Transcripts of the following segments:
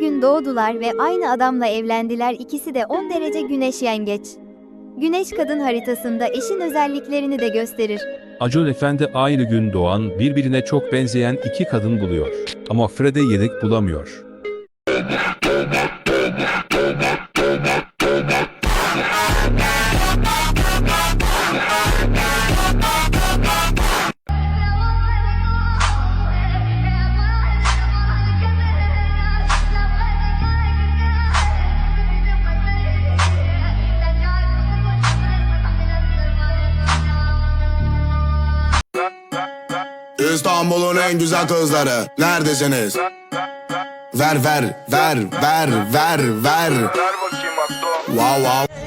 gün doğdular ve aynı adamla evlendiler ikisi de 10 derece güneş yengeç. Güneş kadın haritasında eşin özelliklerini de gösterir. Acun Efendi aynı gün doğan, birbirine çok benzeyen iki kadın buluyor. Ama Fred'e yedek bulamıyor. İstanbul'un en güzel kızları neredesiniz? Ver ver ver ver ver ver Wow wow you.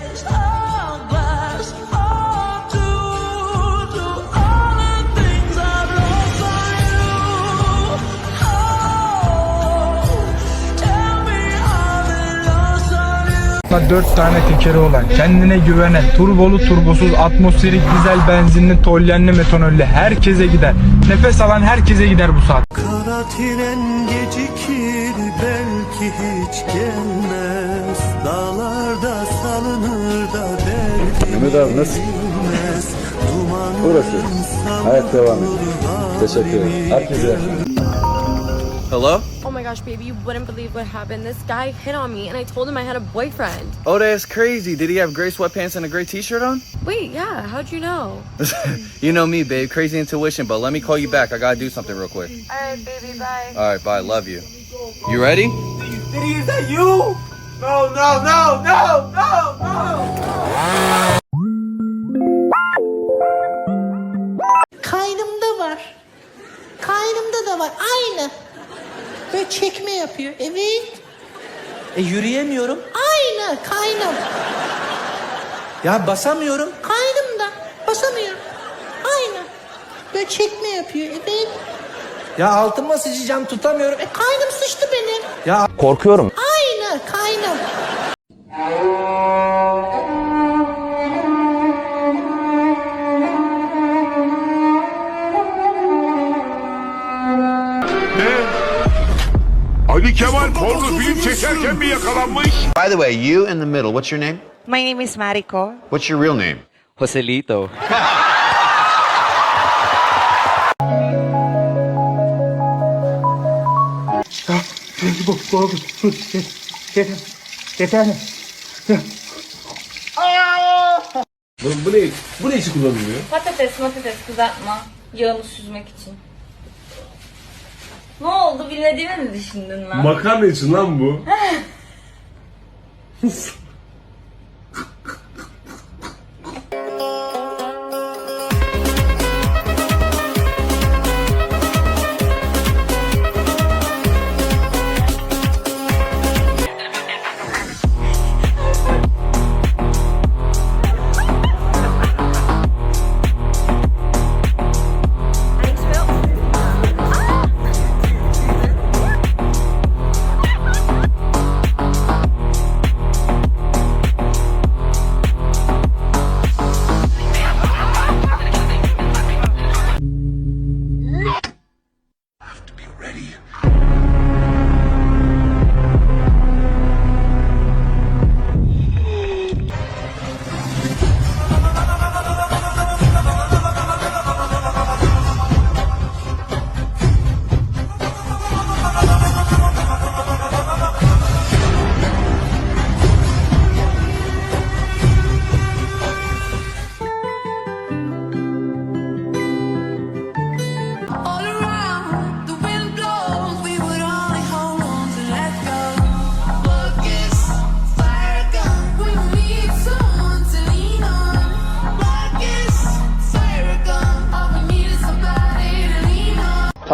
Dört tane tekeri olan, kendine güvenen, turbolu turbosuz, atmosferik dizel benzinli, tolyenli metanolli herkese gider. Nefes alan herkese gider bu saat. Kara tren gecikir belki hiç gelmez Dağlarda salınır da derdimiz Mehmet abi nasıl? Burası. Hayat devam ediyor. Teşekkür ederim. Herkese. Hello? Oh my gosh, baby, you wouldn't believe what happened. This guy hit on me, and I told him I had a boyfriend. Oh, that's crazy. Did he have gray sweatpants and a gray t-shirt on? Wait, yeah, how'd you know? you know me, babe. Crazy intuition, but let me call you back. I gotta do something real quick. Alright, baby, bye. All right, bye. Love you. You ready? Is that you? No, no, no, no, no, no. Çekme yapıyor. Evet. E yürüyemiyorum Aynı. Kaynım. Ya basamıyorum Kaynımda. Basamıyorum. Aynı. Böyle çekme yapıyor. Evet. Ya altıma sıçacağım tutamıyorum E kaynım sıçtı benim. Ya Aynı. Kemal porno film çekerken mi yakalanmış? By the way you in the middle what's your name? My name is Mariko. What's your real name? Joselito. Patates, patates kızartma. Yağını süzmek için. Ne oldu? Bilmediğimi mi düşündün lan? Makarna için lan bu.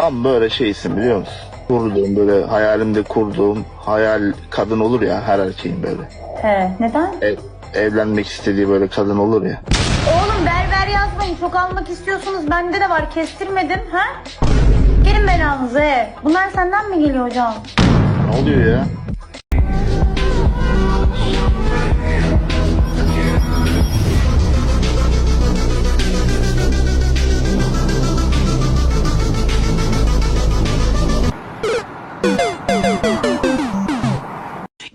Tam böyle şeysin biliyor musun? Kurduğum böyle hayalimde kurduğum hayal kadın olur ya her erkeğin böyle. He, neden? Ev, evlenmek istediği böyle kadın olur ya. Oğlum berber yazmayın. Çok almak istiyorsunuz. Bende de var. Kestirmedim. Ha? Gelin belanızı. he. Bunlar senden mi geliyor hocam? Ne oluyor ya?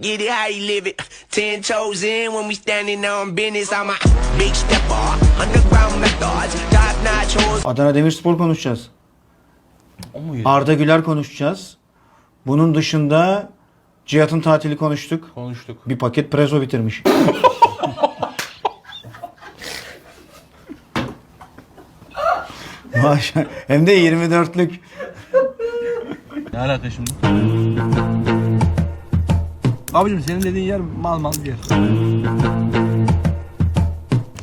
How you live it. Ten toes in when we standing on business. I'm a big stepper, underground methods, top notch hoes. Adana Demirspor konuşacağız. Arda Güler konuşacağız. Bunun dışında Cihat'ın tatili konuştuk. Konuştuk. Bir paket prezo bitirmiş. Maşallah. Hem de 24'lük. Ne alaka şimdi? Abicim senin dediğin yer mal mal bir yer.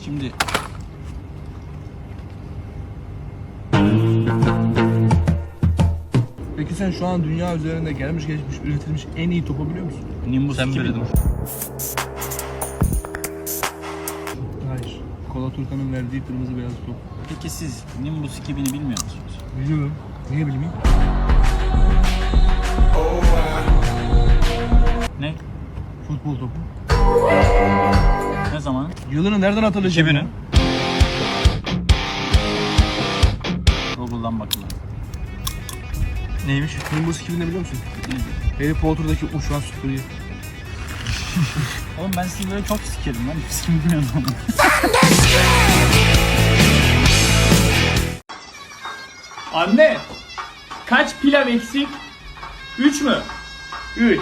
Şimdi Peki sen şu an dünya üzerinde gelmiş geçmiş üretilmiş en iyi topu biliyor musun? Nimbus sen bilirdin. Hayır. Kola Turkan'ın verdiği kırmızı beyaz top. Peki siz Nimbus 2000'i bilmiyor musunuz? Biliyorum. Niye bilmeyeyim? Ne? Futbol topu. Ne zaman? Yılını nereden hatırlayacağım? 2000'in. Google'dan bakın. Neymiş? Nimbus 2000'de biliyor musun? Harry Potter'daki uçan süpürüğü. Oğlum ben sizi böyle çok sikerim lan. Siz kim bilmiyorum. Anne, kaç pilav eksik? Üç mü? Üç.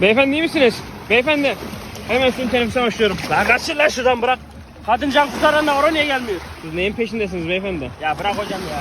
Beyefendi iyi misiniz? Beyefendi. Hemen sizin teneffüse başlıyorum. Lan kaçın lan şuradan bırak. Kadın can kurtaran da oraya niye gelmiyor? Siz neyin peşindesiniz beyefendi? Ya bırak hocam ya.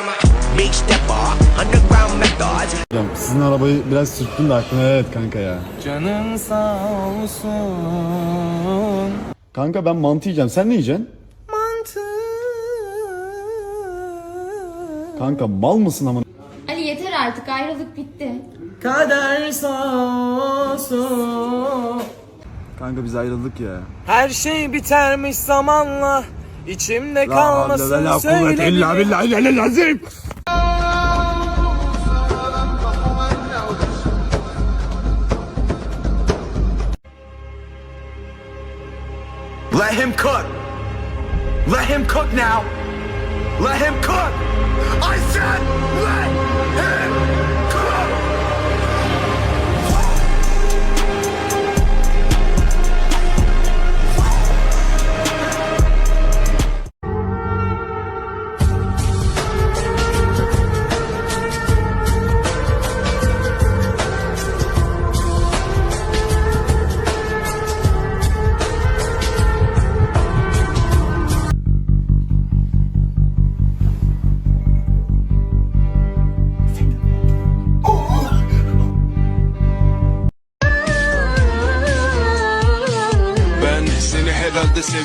Business. I'm a big stepper, underground methods. Sizin arabayı biraz sürttüm de aklıma evet kanka ya. Canın sağ olsun. Kanka ben mantı yiyeceğim. Sen ne yiyeceksin? Mantı. Kanka mal mısın ama? Ali yeter artık ayrılık bitti. Kader sağ olsun. Kanka biz ayrıldık ya. Her şey bitermiş zamanla. İçimde kalmasın söyle İlla billahi lele lazım. Let him cook. Let him cook now. Let him cook. I said,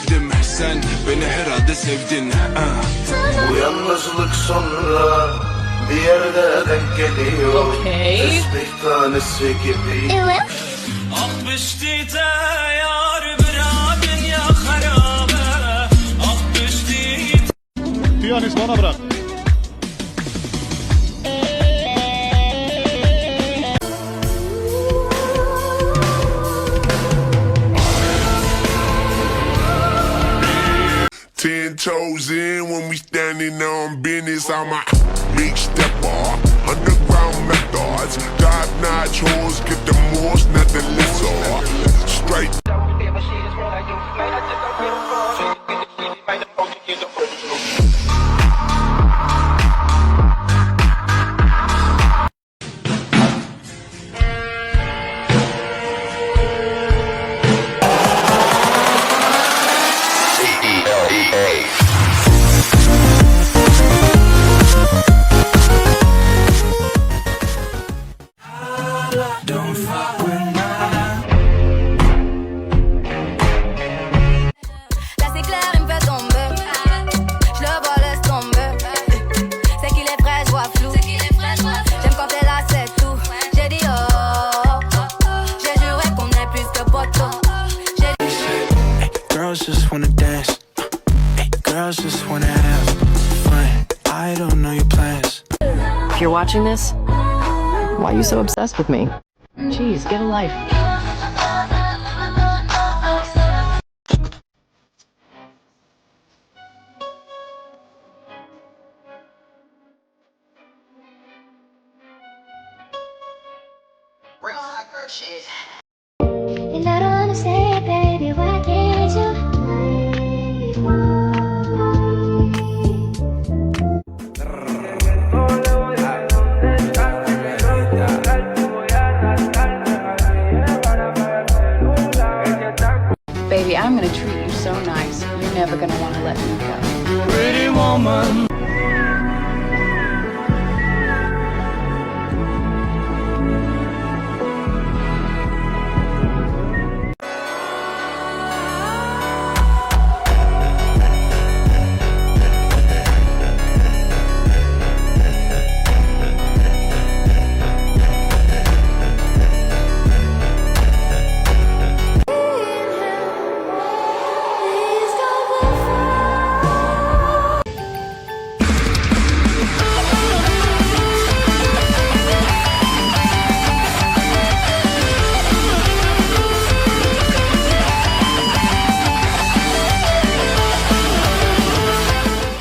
sevdim. Sen beni herhalde sevdin. Bu yalnızlık sonra bir yerde denk geliyor. Tesbih tanesi gibi. Ah pişti yar ya harabe. Ah pişti Piyanist bana bırak. In when we standing on business. I'm a big stepper. Hey. Watching this, why are you so obsessed with me? Jeez, get a life. And gonna treat you so nice. You're never gonna wanna let me go. Pretty woman.